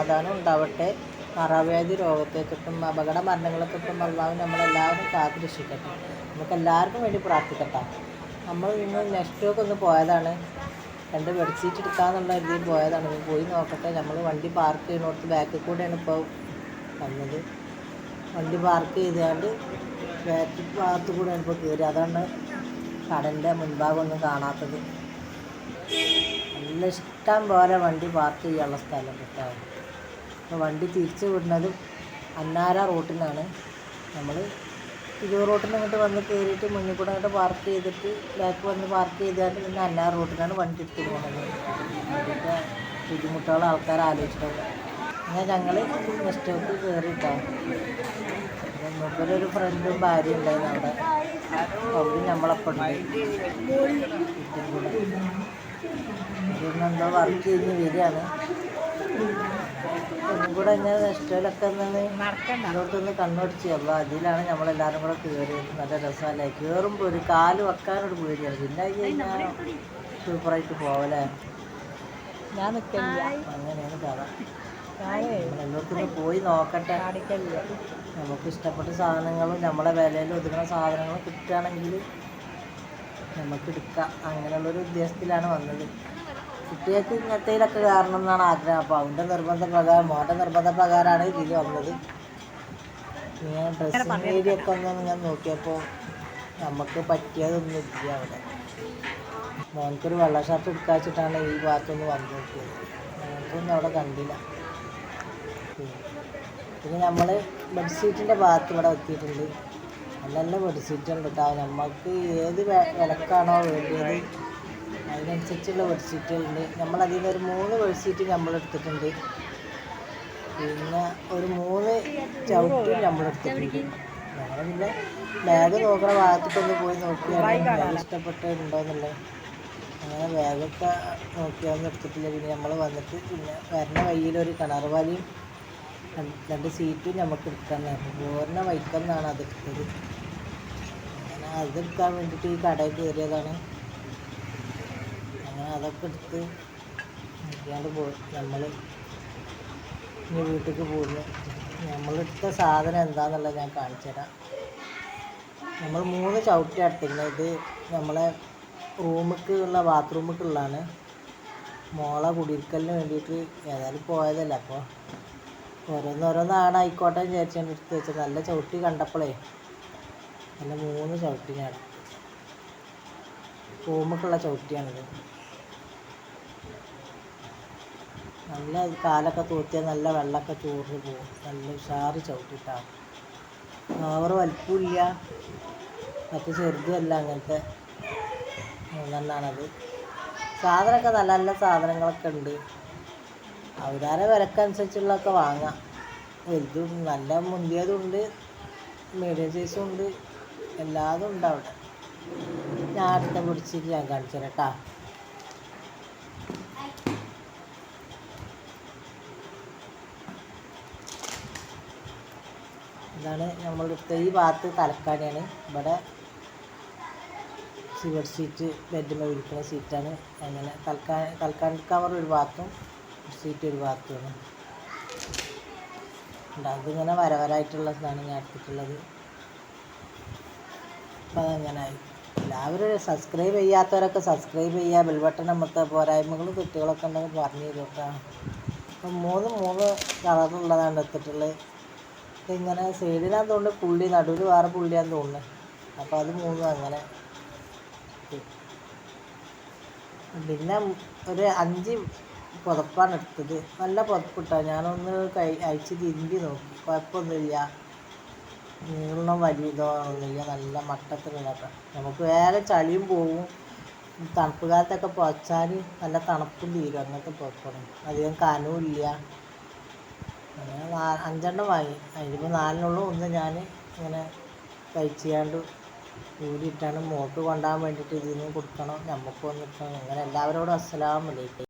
സമാധാനം ഉണ്ടാവട്ടെ. മറവ്യാധി രോഗത്തെ അപകട മരണങ്ങളെ തൊട്ടും അള്ളാഹു നമ്മളെല്ലാവരും കാത്തു രക്ഷിക്കട്ടെ നമുക്ക് എല്ലാവർക്കും വേണ്ടി പ്രാർത്ഥിക്കട്ടെ. നമ്മൾ ഇന്ന് നെക്സ്റ്റൊക്കെ ഒന്ന് പോയതാണ്. രണ്ട് ബെഡ്ഷീറ്റ് എടുക്കാമെന്നുള്ള രീതിയിൽ പോയതാണ്. പോയി നോക്കട്ടെ. നമ്മൾ വണ്ടി പാർക്ക് ചെയ്യുന്നിടത്ത് ബാക്കിൽ കൂടെയാണ് ഇപ്പോൾ വന്നത്. വണ്ടി പാർക്ക് ചെയ്താണ്ട് ബാക്ക് ഭാഗത്ത് കൂടെയാണ് ഇപ്പോൾ കയറി അതാണ് കടന്റെ മുൻഭാഗമൊന്നും കാണാത്തത്. നല്ല ഇഷ്ടം പോലെ വണ്ടി പാർക്ക് ചെയ്യാനുള്ള സ്ഥലം കേട്ടോ അപ്പോൾ വണ്ടി തിരിച്ചു വിടുന്നതും അന്നാര റോട്ടിലാണ് നമ്മൾ തിരൂർ റോട്ടിൽ ഇങ്ങോട്ട് വന്ന് കയറിയിട്ട് മുന്നിൽ കൂടെ അങ്ങോട്ട് പാർക്ക് ചെയ്തിട്ട് ബാക്ക് വന്ന് പാർക്ക് ചെയ്താണ്ട് പിന്നെ അന്നാർ റോട്ടിലാണ് വണ്ടി എടുത്ത് പോകുന്നത് അതിന്റെ ബുദ്ധിമുട്ടുകൾ ആൾക്കാർ ആലോചിച്ചിട്ടുണ്ട്. എന്നാൽ ഞങ്ങൾ സ്റ്റോപ്പ് കയറിയിട്ടാണ് മൂപ്പരൊരു ഫ്രണ്ടും ഭാര്യയും ഉണ്ടായിരുന്നു അവിടെ. അവരും നമ്മളപ്പം ഇവിടുന്ന് എന്തോ വർക്ക് ചെയ്ത് വരികയാണ്. കൂടെ ഇങ്ങനെ ഒന്ന് ഇവിടത്തൊന്ന് കണ്ണോടിച്ച്. അപ്പോൾ അതിലാണ് നമ്മളെല്ലാവരും കൂടെ കയറിയത് നല്ല രസമല്ലേ? കയറുമ്പോൾ ഒരു കാൽ വെക്കാനൊരു പേടിയാണ്. പിന്നെ കഴിഞ്ഞാൽ സൂപ്പറായിട്ട് പോവല്ലേ? ഞാൻ നിൽക്കില്ല അങ്ങനെയാണ് കഥ. എല്ലായിടത്തും പോയി നോക്കട്ടെ. നമുക്ക് ഇഷ്ടപ്പെട്ട സാധനങ്ങളും നമ്മളെ വിലയിൽ ഒതുങ്ങുന്ന സാധനങ്ങളും കിട്ടുകയാണെങ്കിൽ നമുക്ക് എടുക്കാം. അങ്ങനെയുള്ളൊരു ഉദ്ദേശത്തിലാണ് വന്നത്. കുട്ടികൾക്ക് ഇങ്ങനത്തേലൊക്കെ കയറണം എന്നാണ് ആഗ്രഹം. അപ്പോൾ അവന്റെ നിർബന്ധ പ്രകാരം മോന്റെ നിർബന്ധ പ്രകാരമാണ് ഇതിൽ വന്നത്. ഞാൻ ഡ്രസ്സിങ് ഏരിയ ഒക്കെ ഒന്ന് ഞാൻ നോക്കിയപ്പോൾ നമുക്ക് പറ്റിയതൊന്നും ഇല്ല അവിടെ. മോനക്കൊരു വെള്ള ഷർട്ട് എടുക്കാച്ചിട്ടാണ് ഈ ഭാഗത്തൊന്ന് വന്നു നോക്കിയത്. അവിടെ കണ്ടില്ല. പിന്നെ നമ്മൾ ബെഡ്ഷീറ്റിന്റെ ഭാഗത്ത് ഇവിടെ എത്തിയിട്ടുണ്ട്. നല്ല നല്ല ബെഡ്ഷീറ്റ് ഉണ്ട് കേട്ടോ നമുക്ക് ഏത് വിലക്കാണോ വേണ്ടിയത്? അതിനനുസരിച്ചുള്ള ബെഡ്ഷീറ്റുകളുണ്ട് നമ്മൾ അതിൽ നിന്ന് ഒരു മൂന്ന് ബെഡ്ഷീറ്റ് നമ്മൾ എടുത്തിട്ടുണ്ട് പിന്നെ ഒരു മൂന്ന് ചവിട്ടും നമ്മൾ എടുത്തിട്ടുണ്ട് ഞങ്ങൾ പിന്നെ ബാഗ് നോക്കുന്ന ഭാഗത്തേക്കൊന്ന് പോയി നോക്കിയാണ് ബാഗ് ഇഷ്ടപ്പെട്ടിട്ടുണ്ടോയെന്നുള്ളത് അങ്ങനെ ബാഗൊക്കെ നോക്കിയാന്ന് എടുത്തിട്ടില്ല. പിന്നെ നമ്മൾ വന്നിട്ട് പിന്നെ വരുന്ന വഴിയിലൊരു കിണർ വലിയും രണ്ട് സീറ്റും നമുക്ക് എടുക്കാനായിരുന്നു വൈക്കം എന്നാണ് അത് എടുത്തത്. അങ്ങനെ അതെടുക്കാൻ വേണ്ടിയിട്ട് ഈ കടയിൽ കയറിയതാണ്. അതൊക്കെ എടുത്ത് നോക്കിയാണ്ട് പോയി നമ്മൾ ഇനി വീട്ടിലേക്ക് പോകുന്നു നമ്മളെടുത്ത സാധനം എന്താണെന്നുള്ളത് ഞാൻ കാണിച്ചുതരാം നമ്മൾ മൂന്ന് ചവിട്ടി അടുത്തിരുന്നത് ഇത് നമ്മളെ റൂമിക്ക് ഉള്ള ബാത്റൂമിക്കുള്ളതാണ് മോളെ കുടിയിരിക്കലിന് വേണ്ടിയിട്ട് ഏതായാലും പോയതല്ല അപ്പോൾ ഓരോന്നോരോന്നാണ് ആയിക്കോട്ടെ എന്ന് വിചാരിച്ചാണ് എടുത്ത് വെച്ചത്. നല്ല ചവിട്ടി കണ്ടപ്പോഴേ നല്ല മൂന്ന് ചവിട്ടി ഞാൻ എടുത്തു. റൂമിക്കുള്ള ചവിട്ടിയാണിത്. നല്ല കാലൊക്കെ തൂത്തിയാൽ നല്ല വെള്ളമൊക്കെ ചോറിന് പോകും. നല്ല ഉഷാറ് ചവിട്ടിട്ടാണ് ഓവർ വലിപ്പമില്ല. മറ്റു ചെറുതുമല്ല അങ്ങനത്തെ മൂന്നെണ്ണാണത്. സാധനമൊക്കെ നല്ല നല്ല സാധനങ്ങളൊക്കെ ഉണ്ട്. അവരാരെ വിലക്കനുസരിച്ചുള്ളതൊക്കെ വാങ്ങാം. വലുതും നല്ല മുന്തിയതും ഉണ്ട്. മീഡിയം സൈസും ഉണ്ട്. എല്ലാതും ഉണ്ട് അവിടെ. ഞാൻ അടുത്ത പിടിച്ചിട്ട് ഞാൻ കാണിച്ചു തരാം കേട്ടോ. ഇതാണ് നമ്മളെടുത്ത ഈ ഭാഗത്ത് തലക്കാണിയാണ്. ഇവിടെ സിവർ സീറ്റ് ബെഡിൽ ഇരിക്കുന്ന സീറ്റാണ്. അങ്ങനെ തൽക്കാ തൽക്കാണി കവർ ഒരു ഭാഗത്തും സീറ്റ് ഒരു ഭാഗത്തുമാണ്. അതിങ്ങനെ വരവരായിട്ടുള്ള ഇതാണ് ഞാൻ എടുത്തിട്ടുള്ളത്. അപ്പോൾ അതങ്ങനായി എല്ലാവരും സബ്സ്ക്രൈബ് ചെയ്യാത്തവരൊക്കെ സബ്സ്ക്രൈബ് ചെയ്യുക. ബെൽ ബട്ടൺ അമർത്തുക. പോരായ്മകളും തെറ്റുകളൊക്കെ ഉണ്ടെങ്കിൽ പറഞ്ഞു തരും കേട്ടോ. അപ്പം മൂന്ന് മൂന്ന് കളറുള്ളതാണ് എടുത്തിട്ടുള്ളത്. ഇങ്ങനെ സൈഡിലാന്ന് തോന്നുന്നു പുള്ളി നടുവിൽ വേറെ പുള്ളിയാന്ന് തോന്നുന്നു. അപ്പോൾ അത് മൂന്നും അങ്ങനെ. പിന്നെ ഒരു അഞ്ച് പുതപ്പാണ് എടുത്തത്. നല്ല പുതപ്പിട്ടോ. ഞാനൊന്ന് കൈ അയച്ച് തിരുമ്പി നോക്കി. കുഴപ്പമൊന്നുമില്ല. നീളം വലിയതോ ഒന്നുമില്ല നല്ല മട്ടത്തിലുള്ള നമുക്ക് വേറെ ചളിയും പോവും. തണുപ്പ് കാലത്തൊക്കെ പുതച്ചാൽ നല്ല തണുപ്പും തീരും അങ്ങനത്തെ പുതപ്പാണ്. അധികം കനവും ഇല്ല അങ്ങനെ അഞ്ചെണ്ണം വാങ്ങി. അതിലിപ്പോൾ നാലിനുള്ളൂ. ഒന്ന് ഞാൻ ഇങ്ങനെ കഴിച്ചാണ്ട് ഊരിയിട്ടാണ് മോൾക്ക് കൊണ്ടുപോകാൻ വേണ്ടിയിട്ട് ഇതിൽ നിന്ന് കൊടുക്കണം. നമുക്ക് വന്നിട്ട് അങ്ങനെ എല്ലാവരോടും അസ്സലാമലൈക്കും